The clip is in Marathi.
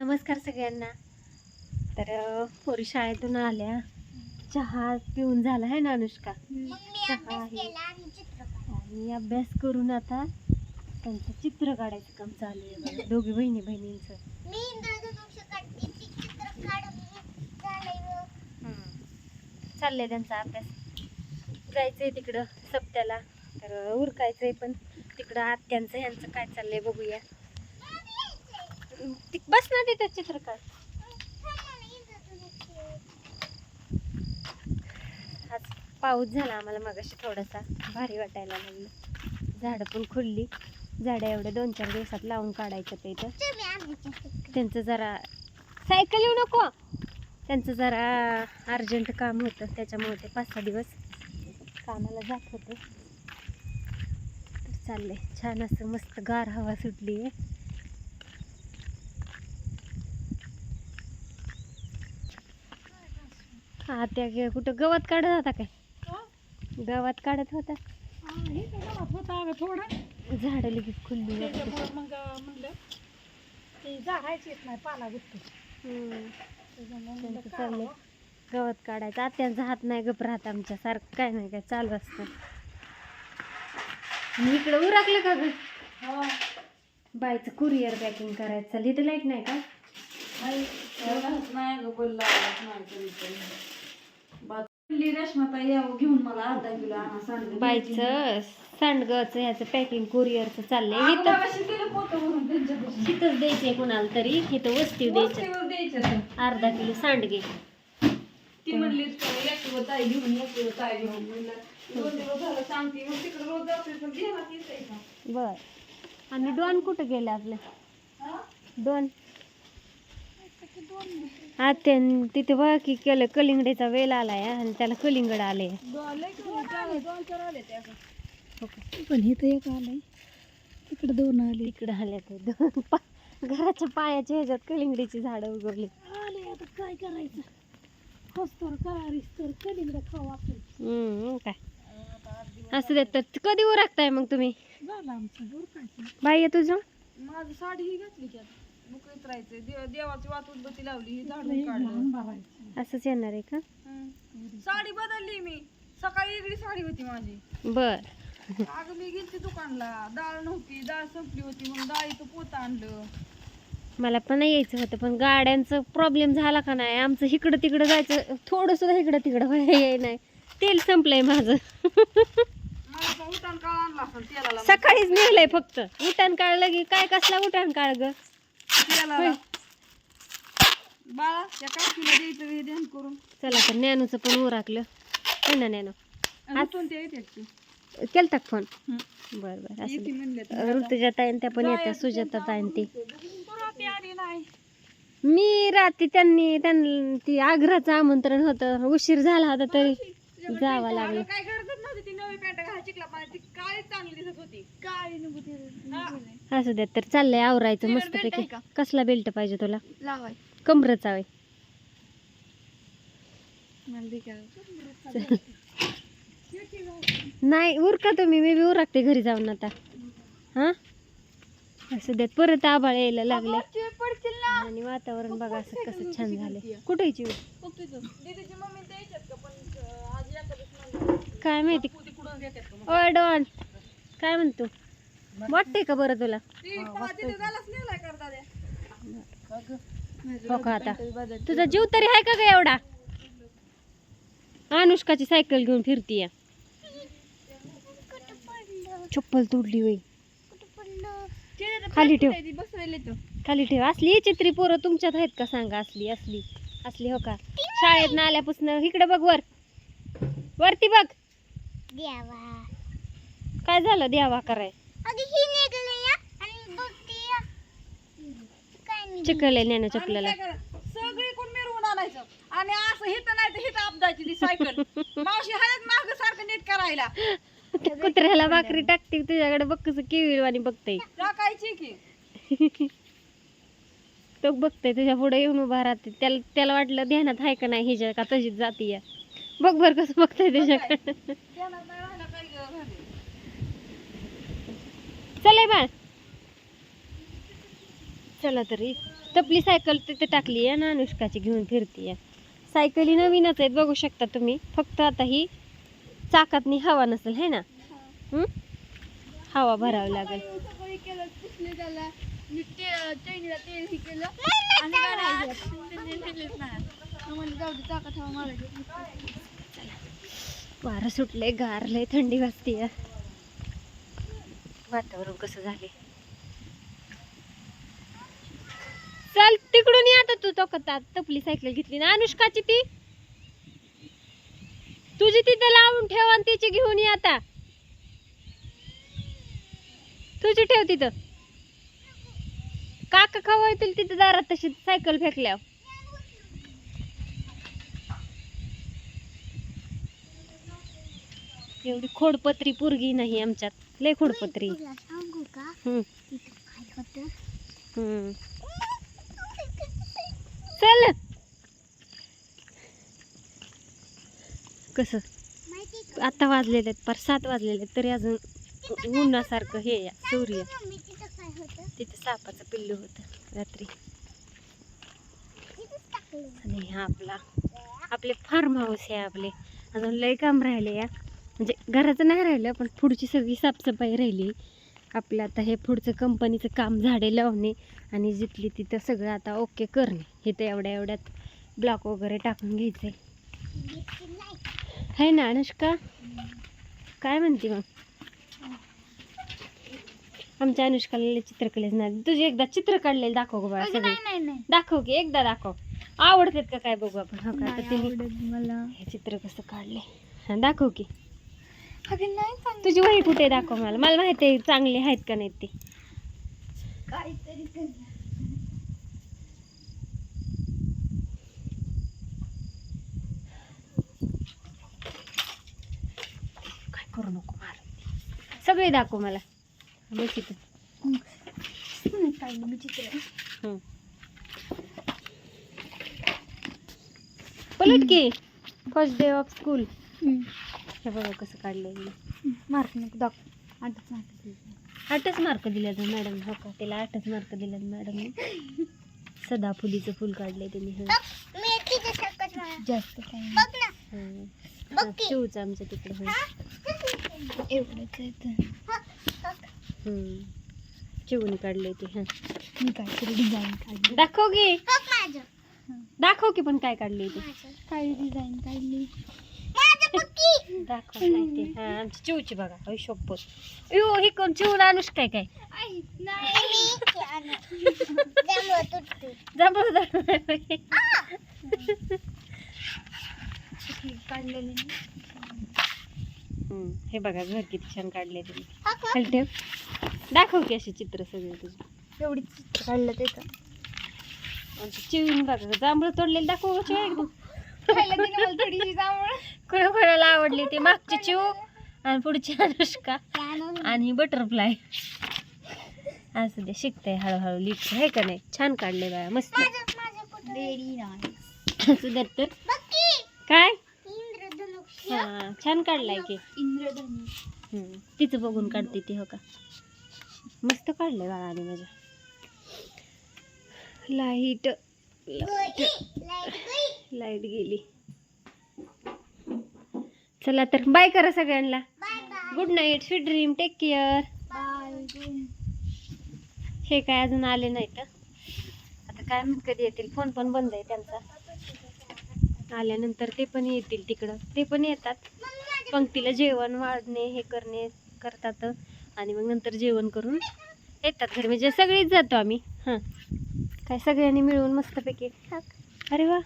नमस्कार सगळ्यांना. तर पोरी शाळेतून आल्या. चहा पिऊन झाला आहे ना अनुष्का? चहा आहे. आणि अभ्यास करून आता त्यांचं चित्र काढायचं काम चालू आहे बघा, दोघी बहिणी बहिणींचं चाललंय त्यांचा अभ्यास. जायचंय तिकडं सप्त्याला. तर उरकायचंय पण तिकडं आत्यांचं ह्यांचं काय चाललंय बघूया. बस ना तिथे चित्र काढ आज पाऊस झाला आम्हाला मगाशी थोडासा. भारी वाटायला लागलं. झाडं पण खुलली. झाडं एवढे दोन चार दिवसात लावून काढायचं ते इथं. त्यांचं जरा सायकल येऊ नको. त्यांचं जरा अर्जंट काम होतं. त्याच्यामुळे ते पाच सहा दिवस कामाला जात होते. तर चाललंय. छान असं मस्त गार हवा सुटली आहे हा त्या गे- कुठं गवत काढत होता काय? गवत काढत होता. झाड लगेच खुलली होती. तशी. हम्म. त्यांचं चाललंय. गवत काढायचं. आत्यांचा हात नाही गप राहत आमच्या सारखं काय नाही काय चालू असतं. आणि इकडं उरकलं का ग? बायचं कुरिअर पॅकिंग करायचं. चाललं लाइट नाही का? रेशमाता यावं घेऊन मला अर्धा किलो आणा सांगितलं बायचं सांडगचं ह्याचं पॅकिंग कुरिअरचं चाललंय. इथं आत्तापाशी दिलं पोतं भरून त्यांच्यापाशी. इथंच द्यायचंय कोणाला तरी इथं वस्ती द्यायचं. वस्तीवर द्यायचं तर. अर्धा किलो सांडगे. ती म्हणली ताई घेऊन ताई घेऊन? म्हणलं दोन दिवस झालं सांगते मग तिकडे रोज जाते पण देणार येते का? बर. आणि डॉन कुठं गेले आपले? हा? डॉन? आत्यान तिथे बघा की केलं कलिंगडीचा वेल आलाय आणि त्याला कलिंगड आले. पण इथं एक आलंय. तिकडे दोन आले. तिकडे आले ते दोन पा घराच्या पायाच्या ह्याच्यात कलिंगडीची झाडं उगवली. आले आता काय करायचं? खोस्तर कारीस तर कलिंगड खाऊ आपण. हम्म काय? असं देत तर कधी उरकताय मग तुम्ही? झालं आमचं उरकायचं. बाई तुझं माझी साडी ही घातली की आता. मुकळीत राहायचंय देव देवाची वात उदबत्ती लावली ही झाडून काढलं. असंच येणार आहे का. साडी बदलली मी. सकाळी वेगळी साडी होती माझी. बर. अगं मी गेलती दुकानला. डाळ नव्हती डाळ संपली होती मग डाळीचं पोत आणलं. मला पण नाही यायचं होतं पण गाड्यांचं प्रॉब्लेम झाला का नाही? आमचं इकडं तिकडं जायचं थोडं सुद्धा इकडं तिकडं व्हाय नाही. तेल संपलंय माझं. मला पण उठाण काळ आणला असं तेलाला. सकाळीच नेलंय फक्त. उठाण काढलं की काय कसला उठाण काढ ग? बाळा या काकीला द्यायचं हे ध्यान करून. चला तर नॅनूचं पण उराकलं. हो ना नॅनो हातून ते येतात की. केलता का फोन. बर बर येते असं म्हणले तर. ऋतुजा ताईन त्या पण येत्या सुजाता ताईन ती. परवा ती आली नाही. मी रात्री त्यांनी त्यांना ती आग्राचं आमंत्रण होतं. उशीर झाला होता तरी जावं लागलं. काय ती नवी पॅन्ट घाल चिकला पाण्यात ती काळी चांगली दिसत होती. काळी असू द्या तर चाललंय आवरायचं मस्त belt आहे पैकी का? कसला बेल्ट पाहिजे तुला? लावाय. कमरचा आहे मला? नाही उरका तुम्ही मी बी उरकते घरी जाऊन आता. हा? असू द्यात परत आभाळ यायला लागले. वरची पडतील ना. आणि वातावरण बघा असं कसं छान झालंय. कुठे यायची वेळ? बघ तिथं. दीदीची मम्मी ते यायच्यात का? पण अं, आज एखादच म्हणलं. काय माहिती? ओय डॉन काय म्हणतो? वाटते का बरं तुला? हो का आता. तुझा जीव तरी आहे का ग एवढा? अनुष्काची सायकल घेऊन फिरतीय. चप्पल तोडली वय खाली ठेव. खाली ठेव. असली चित्री पोरं तुमच्यात आहेत का सांगा? असली असली. असली हो का? शाळेत ना आल्यापासून. इकडे बघ वर. वरती बघ. देवा. काय झालं द्यावा कराय? अगं ही निघाली या आणि बघते या. काय नाही काय मिरवून आणायचं. आणि असं हिथं नाही तर हिथं अपदायची ती सायकल. मावशी हळद माग सारखं नीट करायला. त्या कुत्र्याला भाकरी टाकते तुझ्याकडे बघ कसं किवी आणि बघते टाकायची की. तो बघते तुझ्या पुढे येऊन उभा राहते त्याला त्याला वाटलं ध्यानात आहे का नाही हिच्या का तशीच जाती या बघ बर कसं बघताय त्याच्याकडे. ध्यानात नाही राहिलं काही गं झाले. चले बाळ. चला तरी. तपली सायकल तिथे टाकली आहे ना अनुष्काची घेऊन फिरतीये सायकली नवीनच आहेत बघू शकता तुम्ही. फक्त आता ही चाकातनी हवा नसेल है ना? हवा भरावी लागेल. तेल वारं सुटलंय गारलंय थंडी वाजतीये. वातावरण कसं झाले चल तिकडून ये आता तू. तो कथा तपली सायकल घेतली ना अनुष्काची ती. तुझी तिथं लावून ठेव आणि तिची घेऊन ये आता. तुझी ठेव तिथं. काका खवळतील तिथं दारात तशी सायकल फेकल्यावर. एवढी खोडपत्री पोरगी नाही आमच्यात. लय खोडपत्री. तुला सांगू का? हम्म, तिथं काय होतं? हम्म. चल. कसं? माहिती आता वाजलेले आहेत पार सात वाजलेले आहेत तरी अजून उन्हासारखं हे या सूर्य. तिथं काय होतं? तिथे सापाचं पिल्लू होतं रात्री. तिथंच टाकलं. आणि हा आपला आपले फार्म हाऊस आहे आपले. अजून लय काम राहिले या. म्हणजे घराचं नाही राहिलं पण पुढची सगळी साफसफाई राहिली. आपलं आता हे पुढचं कंपनीचं काम झाडे लावणे आणि जिथली तिथं सगळं आता ओके करणे. हे तर एवढ्या एवढ्यात ब्लॉक वगैरे टाकून घ्यायचे आहे ना अनुष्का? काय म्हणते मग? आमच्या अनुष्काला चित्रकलेच नाही तुझे एकदा चित्र काढलेलं दाखव अगं, सगळे. दाखव की एकदा दाखव. आवडतात का काय बघू आपण? हो का? तिने मला. हे चित्र कसं काढले दाखव की. नाही तुझी वही कुठे आहे? दाखव मला. मला माहिती आहे चांगले आहेत का नाहीत ते. काहीतरी. काय करू नको मार. सगळे दाखव मला. बस इथं. हम्म, काढलं मी चित्र हं. पलट की. फर्स्ट डे ऑफ स्कूल हम्म. हे बघा कसं काढलंय मी मार्क नको दाखव. आठच मार्क दिले. आठच मार्क दिले मॅडम हो का? त्याला आठच मार्क दिले मॅडमने सदाफुलीचं फुल काढलंय त्यांनी हं. जास्त शिवचं आमच्या तिकडे हं. एवढंच आहे तर. काढले ते हाँ. मी काहीतरी डिझाईन काढली. दाखव की. दाखव की पण काय काढले ते. काय डिझाईन काढली. दाखव नाही ते. हां आमची चिवची बघा अय शोपत अयो ही कोण चिवून अनुष काय काय? जांभळ काढलेली हे बघा घर किती छान काढले तुम्ही खाली ठेव. दाखव की असे चित्र सगळे तुझे. एवढी चित्र काढलं आमची चिवून बघा जांभळ तोडलेलं दाखव चिव एकदम कोणा कोणाला आवडली ती मागची चिव आणि पुढची अनुष्का आणि बटरफ्लाय. असं दे शिकतंय हळूहळू लिहित आहे का नाही? छान काढले बाया मस्त. द्यात तर. काय? इंद्रधनुष हा छान काढलाय की. इंद्रधनुष हम्म. तिचं बघून काढते ती हो का? मस्त काढलंय बाळाने माझ्या. लाइट. लाइट गेली. चला तर बाय करा सगळ्यांना. Good night sweet dream take care bye हे काय अजून आले नाहीत. हं. आता काय कधी येतील. फोन पण बंद आहे त्यांचा. आल्यानंतर ते पण येतील तिकडं. ते पण येतात. पंक्तीला जेवण वाढणे हे करणे करतात. आणि मग नंतर जेवण करून येतात घरी. म्हणजे सगळीच जातो आम्ही. हां. काय सगळ्यांनी मिळून मस्तपैकी. अरे वा.